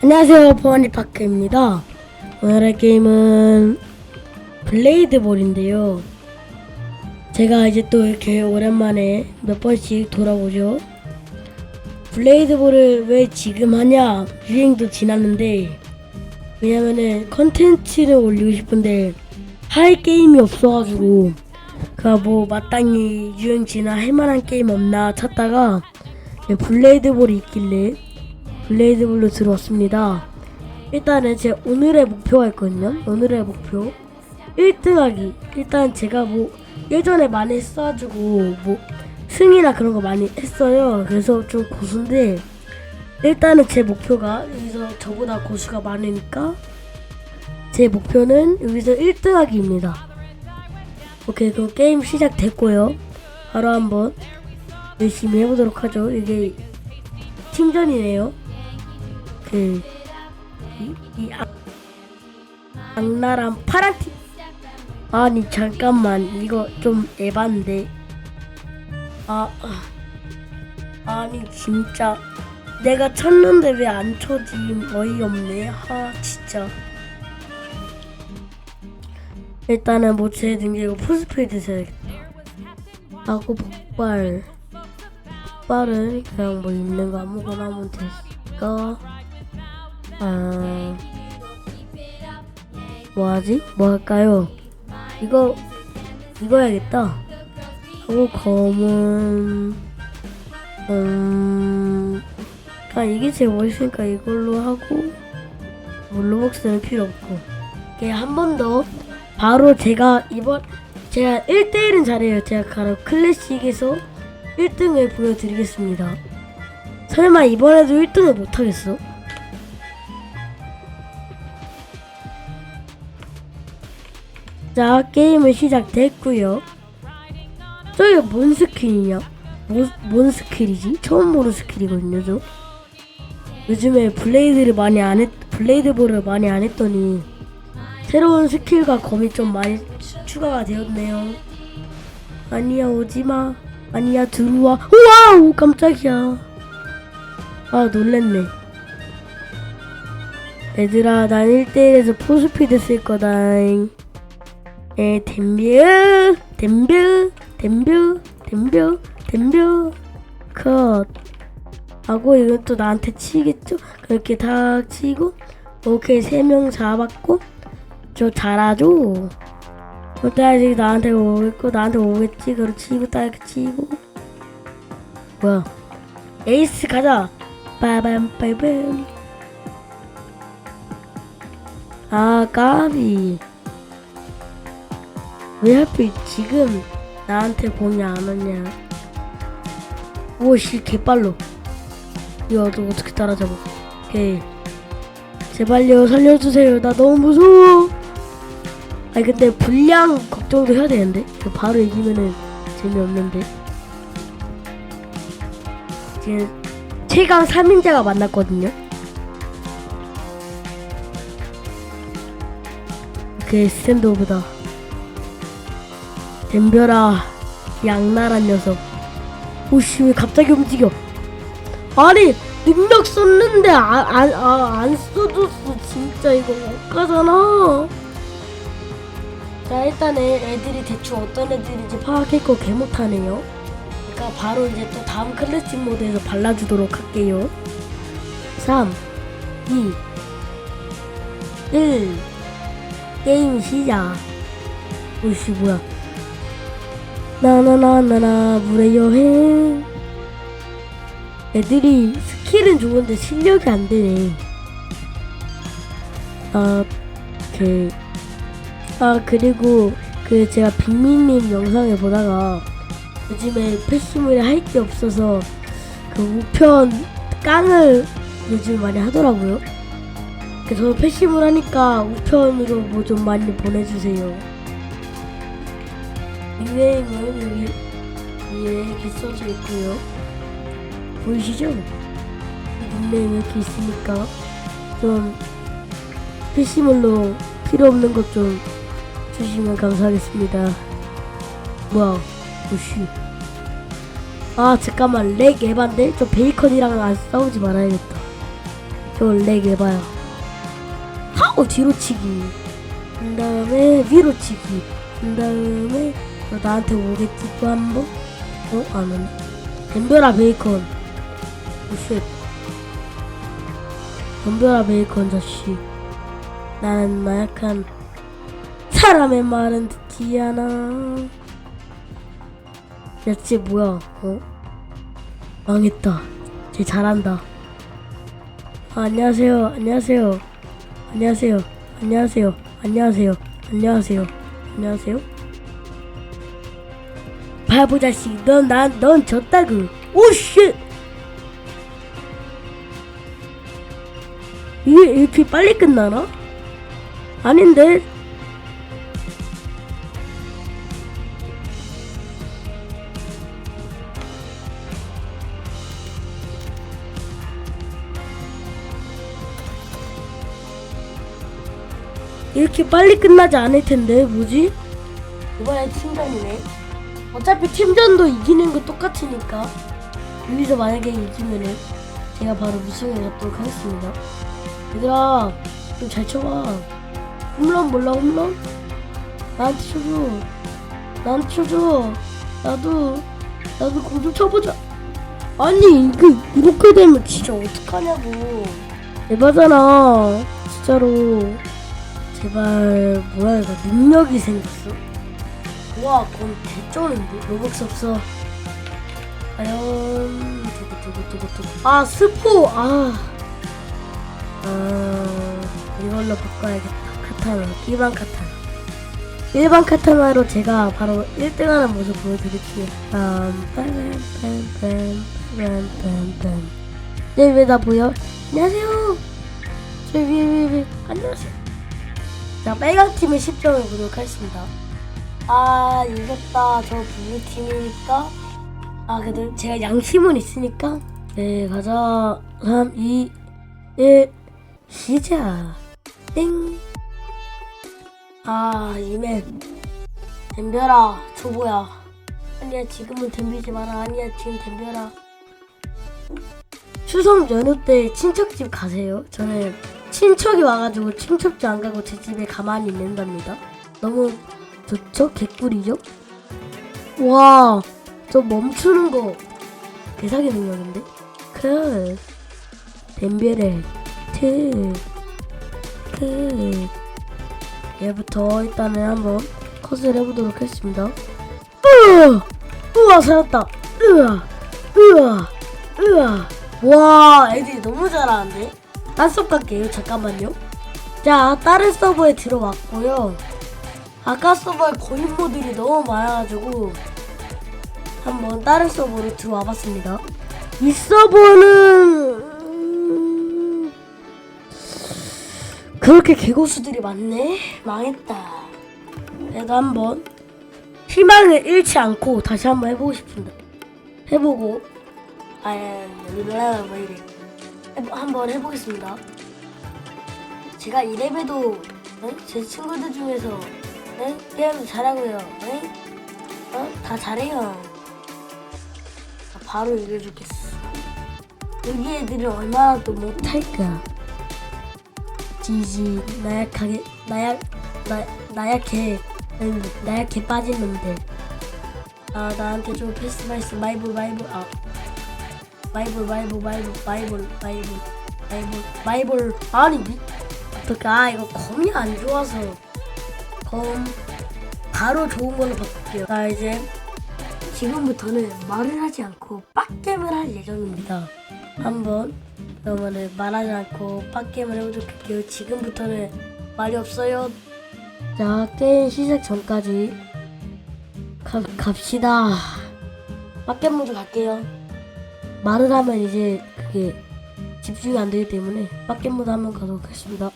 안녕하세요 보안이파크입니다. 오늘의 게임은 블레이드볼인데요. 제가 이제 또 이렇게 오랜만에 몇 번씩 돌아오죠. 블레이드볼을 왜 지금 하냐? 유행도 지났는데 왜냐면은 컨텐츠를 올리고 싶은데 할 게임이 없어가지고 그가 뭐 마땅히 유행 지나 할 만한 게임 없나 찾다가 블레이드볼이 있길래 블레이드볼로 들어왔습니다. 일단은 제 오늘의 목표가 있거든요. 오늘의 목표 1등하기. 일단 제가 뭐 예전에 많이 했어가지고 뭐 승이나 그런 거 많이 했어요. 그래서 좀 고수인데 일단은 제 목표가 여기서 저보다 고수가 많으니까 제 목표는 여기서 1등하기입니다. 오케이 그럼 게임 시작됐고요. 바로 한번 열심히 해보도록 하죠. 이게 팀전이네요. 그, 이, 이 악, 악랄한 파란 팀. 아니, 잠깐만. 이거 좀 에반데. 아, 아. 아니, 진짜. 내가 쳤는데 왜 안 쳐지? 어이없네. 하, 진짜. 일단은 모체 등기고 풀스피드 써야겠다. 하고 폭발. 폭발은 그냥 뭐 있는 거 아무거나 하면 됐을까? 아, 뭐 하지? 뭐 할까요? 이거, 이거 해야겠다. 하고 검은, 음, 아, 이게 제일 멋있으니까 이걸로 하고, 물로복스는 필요 없고. 이게 한번 더, 바로 제가 이번, 제가 1대1은 잘해요. 제가 바로 클래식에서 1등을 보여드리겠습니다. 설마 이번에도 1등을 못하겠어? 자, 게임은 시작됐고요 저기 뭔 스킬이냐? 뭐, 뭔 스킬이지? 처음 보는 스킬이거든요, 저. 요즘에 블레이드를 많이 안 했, 블레이드볼을 많이 안 했더니 새로운 스킬과 검이 좀 많이 추- 추가가 되었네요. 아니야, 오지마. 아니야, 들어와. 우와우! 깜짝이야. 아, 놀랬네. 얘들아, 난 1대1에서 포스피드 쓸 거다잉. 에, 댐뷰, 댐뷰, 댐뷰, 댐뷰, 댐뷰, 컷. 하고 또 나한테 치겠죠? 그렇게 탁 치고, 오케이, 세 명 잡았고, 저 잘하죠? 그때 아직 나한테 오겠고, 나한테 오겠지? 그걸 치고, 딱 치고. 뭐야? 에이스 가자! 빠밤, 빠밤. 아, 까비. 왜 하필 지금 나한테 공이 안 왔냐? 오씨 개빨로. 이거 너 어떻게 따라잡아? 오케이. 제발요 살려주세요. 나 너무 무서워. 아니 근데 분량 걱정도 해야 되는데 이거 바로 이기면은 재미없는데. 지금 최강 3인자가 만났거든요. 오케이 스탠드 오브다. 덤벼라 양나란 녀석. 오씨 왜 갑자기 움직여. 아니 능력 썼는데 안안 아, 안 써줬어 진짜 이거 억까잖아. 자 일단은 애들이 대충 어떤 애들인지 파악했고 개 못하네요. 그러니까 바로 이제 또 다음 클래식 모드에서 발라주도록 할게요. 3 2 1 게임 시작. 오씨 뭐야 나나나나나 물의 여행 애들이 스킬은 좋은데 실력이 안 되네 아, 그, 아, 그리고 그 제가 빅미님 영상을 보다가 요즘에 패시물이 할 게 없어서 그 우편 깡을 요즘 많이 하더라고요. 그래서 패시물 하니까 우편으로 뭐 좀 많이 보내주세요. 닉네임은 여기 위에 이렇게 써져 있고요. 보이시죠? 닉네임 이렇게 있으니까 좀 PC물로 필요 없는 것 좀 주시면 감사하겠습니다. 뭐야? 오씨. 아 잠깐만 렉 에반데? 저 베이컨이랑 안 싸우지 말아야겠다. 저렉 해봐요 하고 뒤로 치기 그 다음에 위로 치기 그 다음에 나한테 오겠지? 또 한 번? 어? 안 오네 덤벼라 베이컨. 오쉣. 덤벼라 베이컨 자식. 나는 나약한 사람의 말은 듣지 않아. 야쟤 뭐야? 어? 망했다. 쟤 잘한다. 아, 안녕하세요. 안녕하세요. 안녕하세요. 안녕하세요. 안녕하세요. 안녕하세요. 안녕하세요 바보 자식 넌난넌 졌다구 오쉣 이게 이렇게 빨리 끝나나? 아닌데 이렇게 빨리 끝나지 않을 텐데 뭐지? 이번엔 팀전이네. 어차피 팀전도 이기는 거 똑같으니까 여기서 만약에 이기면은 제가 바로 무승에 갔도록 하겠습니다. 얘들아 좀 잘 쳐봐. 홈런 몰라 홈런? 나한테 쳐줘. 나한테 쳐줘. 나도 나도 공 좀 쳐보자. 아니 이거 이렇게 되면 진짜 어떡하냐고. 대박잖아 진짜로. 제발 뭐야 이거 능력이 생겼어? 와 그건 개쩌는데? 로벅스 없어. 과연 두구두구두구두구. 아 스포! 아, 아 이걸로 바꿔야겠다. 카타나 일반 카타나. 일반 카타나로 제가 바로 1등하는 모습 보여드릴게요. 빰빰빰빰빰빰빰. 네, 왜나 보여? 안녕하세요. 저 위에 위에 위에 안녕하세요. 자, 빨강 팀의 10점을 보도록 하겠습니다. 아, 이겼다. 저 블루 팀이니까. 아, 그래도 제가 양심은 있으니까. 네, 가자. 3, 2, 1, 시작. 땡. 아, 이맵. 덤벼라, 초보야. 아니야, 지금은 덤비지 마라. 아니야, 지금 덤벼라. 추석 연휴 때 친척집 가세요. 저는 친척이 와가지고 친척도 안 가고 제 집에 가만히 있는답니다. 너무 좋죠? 개꿀이죠? 와, 저 멈추는 거 대사기 능력인데? 크, 댐베레, 트, 크. 얘부터 일단은 한번 컷을 해보도록 하겠습니다. 으아, 우와 살았다. 으아, 으아, 으아. 와, 애들이 너무 잘하는데? 딴섭 갈게요. 잠깐만요. 자, 다른 서버에 들어왔고요. 아까 서버에 고인모들이 너무 많아가지고 한번 다른 서버로 들어와 봤습니다. 이 서버는 음, 그렇게 개고수들이 많네. 망했다. 그래도 한번 희망을 잃지 않고 다시 한번 해보고 싶습니다. 해보고 아예 릴라라 뭐 이래. 한번 해보겠습니다. 제가 이래봬도 어? 제 친구들 중에서 네? 게임 잘하고요. 네? 어? 다 잘해요. 아, 바로 얘기해주겠어. 여기 애들은 얼마나 또 못할까? 지지 나약하게 나약 나 나약해 음, 나약해 빠진 놈들. 아 나한테 좀 패스 마이스 마이볼 마이볼 아 마이볼 마이볼 마이볼 마이볼 마이볼 마이볼 마이볼 아니 미 어떡해 아 이거 검이 안 좋아서 검 바로 좋은 걸로 바꿀게요. 자 이제 지금부터는 말을 하지 않고 빡겜을 할 예정입니다. 한번 그러면은 말하지 않고 빡겜을 해보도록 할게요. 지금부터는 말이 없어요. 자 게임 시작 전까지 가, 갑시다. 빡겜 모드 갈게요. 말을 하면 이제 그게 집중이 안 되기 때문에 빡겜 모드 한번 가도록 하겠습니다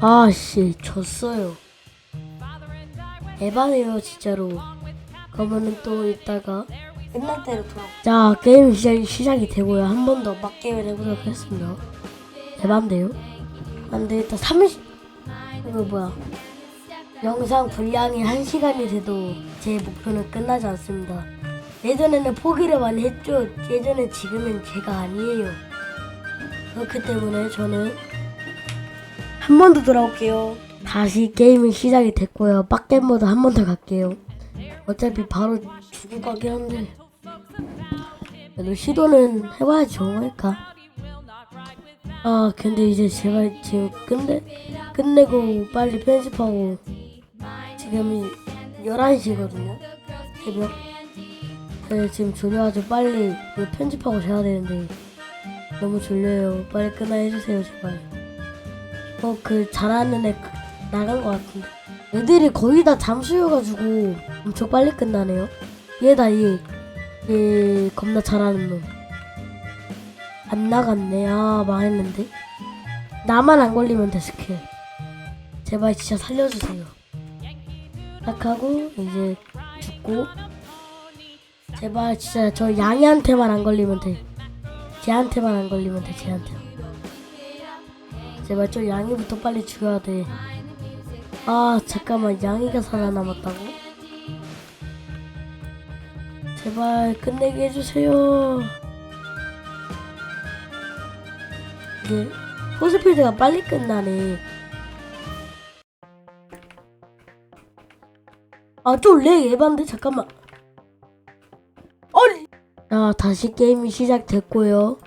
아씨 졌어요. 에바네요 진짜로. 그러면은 또 이따가 끝날 때로 돌아 자 게임 시작, 시작이 되고요. 한 번더 막게임을 해보도록 하겠습니다. 에반데요? 안돼 일단 30 이거 뭐야? 영상 분량이 1시간이 돼도 제 목표는 끝나지 않습니다. 예전에는 포기를 많이 했죠. 예전엔 지금은 제가 아니에요. 그렇기 때문에 저는 한 번 더 돌아올게요. 다시 게임이 시작이 됐고요. 빡겜 모드 한 번 더 갈게요. 어차피 바로 죽을 거긴 한데 그래도 시도는 해봐야지 좋은 거니까. 아 근데 이제 제가 지금 끝내 끝내고 빨리 편집하고 지금이 11시거든요. 새벽. 그래서 지금 졸려가지고 빨리 편집하고 자야 되는데 너무 졸려요. 빨리 끝나 해주세요 제발. 어 그 잘하는 애 그- 나간 것 같은데 애들이 거의 다 잠수여가지고 엄청 빨리 끝나네요 얘다 얘. 얘 겁나 잘하는 놈. 안 나갔네. 아 망했는데. 나만 안 걸리면 돼 스킬. 제발 진짜 살려주세요. 딱 하고 이제 죽고 제발 진짜 저 양이한테만 안 걸리면 돼. 쟤한테만 안 걸리면 돼 쟤한테. 제발 저 양이부터 빨리 죽여야 돼. 아 잠깐만 양이가 살아남았다고? 제발 끝내게 해주세요. 이게 호스피드가 빨리 끝나네. 아좀렉 에반데 잠깐만. 자 다시 게임이 시작됐고요.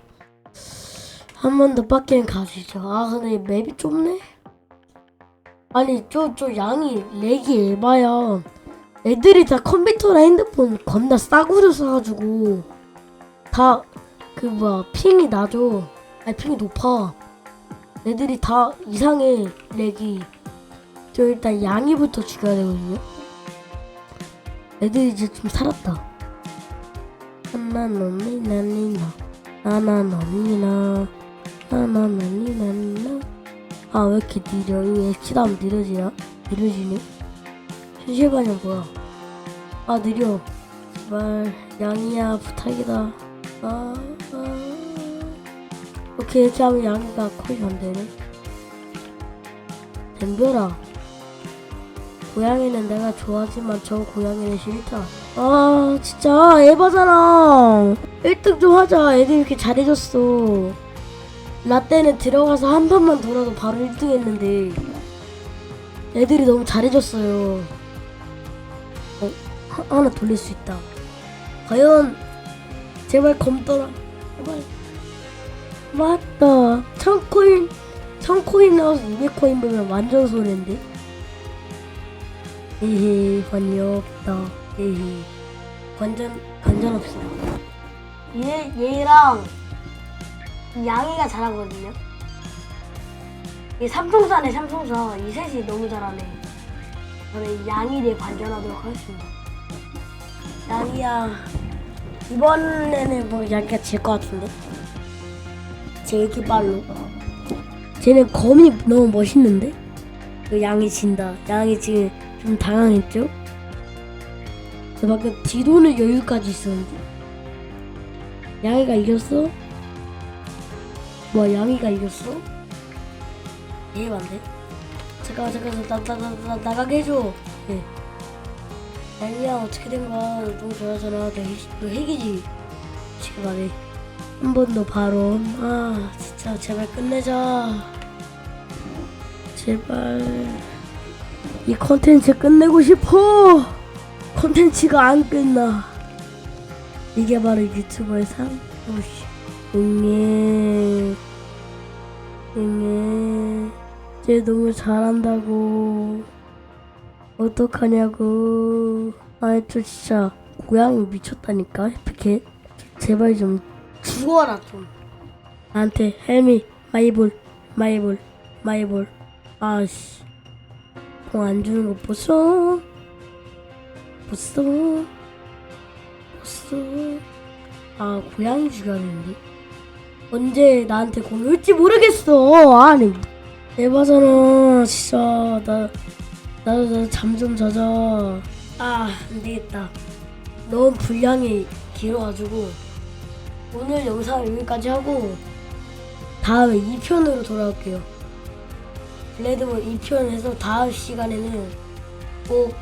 한 번더 빡게임 가시죠. 아 근데 맵이 좁네. 아니 저 저 양이 렉이 에바야. 애들이 다 컴퓨터랑 핸드폰 겁나 싸구려 써가지고 다 그 뭐야 핑이 나죠. 아니 핑이 높아. 애들이 다 이상해 렉이. 저 일단 양이부터 죽여야 되거든요. 애들이 이제 좀 살았다. 하나 너니 나니나 나나 너니나 나나 너니 나니나? 아왜 이렇게 느려? 이거 엑시다면 느려지나? 느려지네 현실반영 뭐야? 아 느려. 제발 양이야 부탁이다. 아, 아. 오케이 이렇게 하면 양이가 콜이 안 되네. 덤벼라. 고양이는 내가 좋아하지만 저 고양이는 싫다. 아 진짜 에바잖아. 1등 좀 하자. 애들 이렇게 잘해줬어 라떼는 들어가서 한 판만 돌아도 바로 1등 했는데 애들이 너무 잘해줬어요. 어? 하, 하나 돌릴 수 있다. 과연 제발 검더라. 제발. 맞다. 1000코인 1000코인 나와서 200코인 보면 완전 손해인데? 에헤 관이 없다. 에헤. 관전 관전 없어. 얘 얘랑 양이가 잘하거든요. 이 삼총사네 삼총사 이 셋이 너무 잘하네. 저는 양이 대 관전하도록 하겠습니다. 양이야 이번에는 뭐 양이가 질 것 같은데. 제 기발로. 쟤는 검이 너무 멋있는데. 그 양이 진다. 양이 지금 좀 당황했죠? 저 방금 뒤도는 여유까지 있었는데. 양이가 이겼어? 뭐 양이가 이겼어? 얘 맞네. 잠깐만 잠깐만 나, 나, 나, 나 나가게 해줘. 예. 양이야 어떻게 된 거야? 너 너무 좋아하잖아. 너, 핵, 너 핵이지. 지금 안에 한번 더 바로. 아 진짜 제발 끝내자. 제발 이 컨텐츠 끝내고 싶어. 컨텐츠가 안 끝나. 이게 바로 유튜버의 삶. 오씨. 응애 응애 쟤 너무 잘한다고. 어떡하냐고. 아이 저 진짜 고양이 미쳤다니까 해피캣. 제발 좀 죽어라 좀. 나한테 헬미 마이볼 마이볼 마이볼. 아씨. 공 안 주는 거 보소. 보소. 보소. 아 고양이 죽여야 되는데 언제 나한테 공 올지 모르겠어. 아니 대박잖아 진짜 나 나도 잠 좀 자자. 아 안 되겠다. 너무 분량이 길어가지고 오늘 영상 여기까지 하고 다음에 2편으로 돌아올게요. 블레드본 2편 해서 다음 시간에는 꼭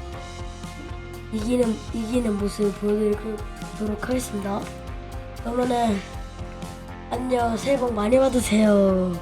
이기는 이기는 모습 보여드리도록 하겠습니다. 그러면은 안녕 새해 복 많이 받으세요